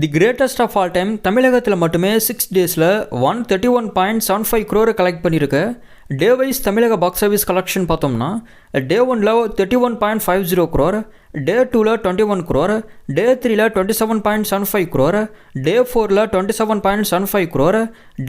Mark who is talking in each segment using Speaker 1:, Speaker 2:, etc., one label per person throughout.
Speaker 1: The greatest of all time தமிழகத்தில் மட்டுமே six டேஸில் one thirty one point seven five க்ரோரை collect பண்ணியிருக்கு day wise தமிழக பாக்ஸ் ஆஃபீஸ் கலெக்ஷன் பார்த்தோம்னா டே ஒனில் thirty one point five zero crore day டூவில் twenty one crore day த்ரீல twenty seven point seven five crore day ஃபோரில் twenty seven point seven five crore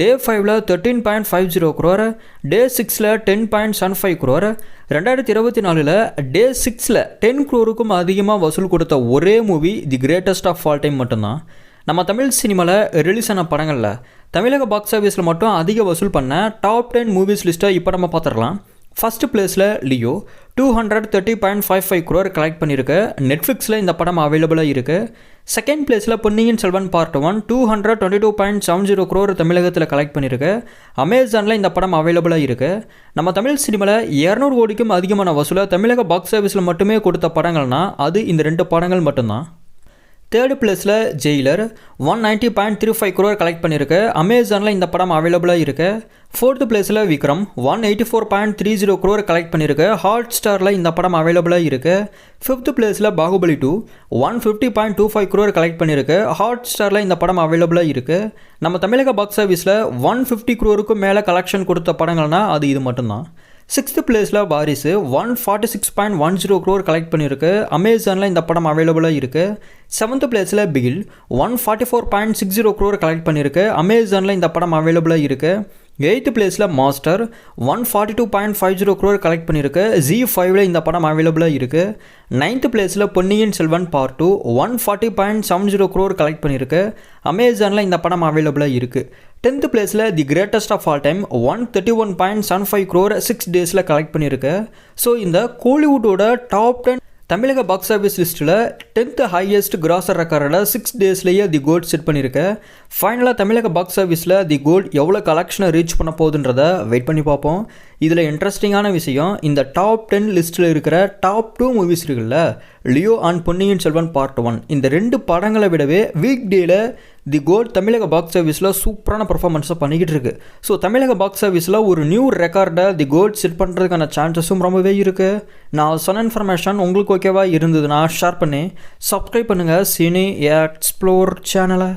Speaker 1: day ஃபைவ்ல thirteen point five zero crore day சிக்ஸில் ten point seven five crore ரெண்டாயிரத்தி இருபத்தி நாலில் டே சிக்ஸில் ten க்ரோருக்கும் அதிகமாக வசூல் கொடுத்த ஒரே movie the greatest of all time மட்டும்தான். நம்ம தமிழ் சினிமாவில் ரிலீஸ் ஆன படங்களில் தமிழக பாக்ஸ் ஆஃபீஸில் மட்டும் அதிக வசூல் பண்ண டாப் டென் மூவிஸ் லிஸ்ட்டை இப்போ நம்ம பார்த்துடலாம் ஃபஸ்ட்டு பிளேஸில் Leo two hundred thirty point five five crore collect பண்ணியிருக்கு நெட்ஃப்ளிக்ஸில் இந்த படம் அவைலபிளாக இருக்குது செகண்ட் பிளேஸில் Ponniyin Selvan part one two hundred twenty two point seven zero crore தமிழகத்தில் கலெக்ட் பண்ணியிருக்கு அமேசானில் இந்த படம் அவைலபிளாக இருக்குது நம்ம தமிழ் சினிமாவில் இரநூறு கோடிக்கும் அதிகமான வசூலை தமிழக பாக்ஸ் ஆஃபீஸில் மட்டுமே கொடுத்த படங்கள்னால் அது இந்த ரெண்டு படங்கள் மட்டும்தான். தேர்டு பிளேஸில் Jailer one ninety point three five crore collect பண்ணியிருக்கு அமேசானில் இந்த படம் அவைலபிளாக இருக்குது ஃபோர்த்து பிளேஸில் Vikram one eighty four point three zero crore collect பண்ணியிருக்கு ஹாட் ஸ்டாரில் இந்த படம் அவைலபிளாக இருக்குது ஃபிஃப்த் பிளேஸில் Baahubali two one fifty point two five crore collect பண்ணியிருக்கு ஹாட் ஸ்டாரில் இந்த படம் அவைலபிளாக இருக்குது நம்ம தமிழக பாக்ஸ் ஆஃபீஸில் ஒன் ஃபிஃப்டி குரோருக்கும் மேலே கலெக்ஷன் கொடுத்த படங்கள்னால் அது இது மட்டும்தான். சிக்ஸ்த்து பிளேஸில் Varisu one forty six point one zero crore collect பண்ணியிருக்கு அமேசானில் இந்த படம் அவைலபிளாக இருக்குது செவன்த் பிளேஸில் Bigil one forty four point six zero crore collect பண்ணியிருக்கு அமேசானில் இந்த படம் அவைலபிளாக இருக்குது எயித்து பிளேஸில் Master one forty two point five zero crore collect பண்ணியிருக்கு ஜி ஃபைவ்ல இந்த படம் அவைலபிளாக இருக்குது நைன்த்து பிளேஸில் Ponniyin Selvan part two one forty point seven zero crore collect பண்ணியிருக்கு அமேசானில் இந்த படம் அவைலபிளாக இருக்குது டென்த்து பிளேஸில் The Greatest of All Time one thirty one point seven five crore six டேஸில் கலெக்ட் பண்ணியிருக்கு. ஸோ இந்த கோலிவுட்டோட டாப் டென் தமிழக பாக்ஸ் ஆஃபீஸ் லிஸ்ட்டில் டென்த்து ஹையஸ்ட் கிராசர் ரெக்கார்டில் சிக்ஸ் டேஸ்லேயே தி கோல்ட் செட் பண்ணியிருக்கேன் ஃபைனலாக தமிழக பாக்ஸ் ஆஃபீஸில் தி கோல்ட் எவ்வளோ கலெக்ஷனை ரீச் பண்ண போகுதுன்றதை வெயிட் பண்ணி பார்ப்போம். இதில் இன்ட்ரெஸ்டிங்கான விஷயம் இந்த டாப் டென் லிஸ்ட்டில் இருக்கிற டாப் டூ மூவிஸ் இருக்குல்ல Leo and Ponniyin Selvan part one இந்த ரெண்டு படங்களை விடவே வீக் டேயில் தி கோட் தமிழக பாக்ஸ் ஆஃபீஸில் சூப்பரான பர்ஃபார்மன்ஸை பண்ணிக்கிட்டு இருக்கு ஸோ தமிழக பாக்ஸ் ஆஃபீஸில் ஒரு நியூ ரெக்கார்டை தி கோட் செட் பண்ணுறதுக்கான சான்சஸும் ரொம்பவே இருக்குது நான் சொன்ன இன்ஃபர்மேஷன் உங்களுக்கு ஓகேவா இருந்ததுன்னா ஷேர் பண்ணி. சப்ஸ்கிரைப் பண்ணுங்கள் சினி எக்ஸ்ப்ளோர் சேனலை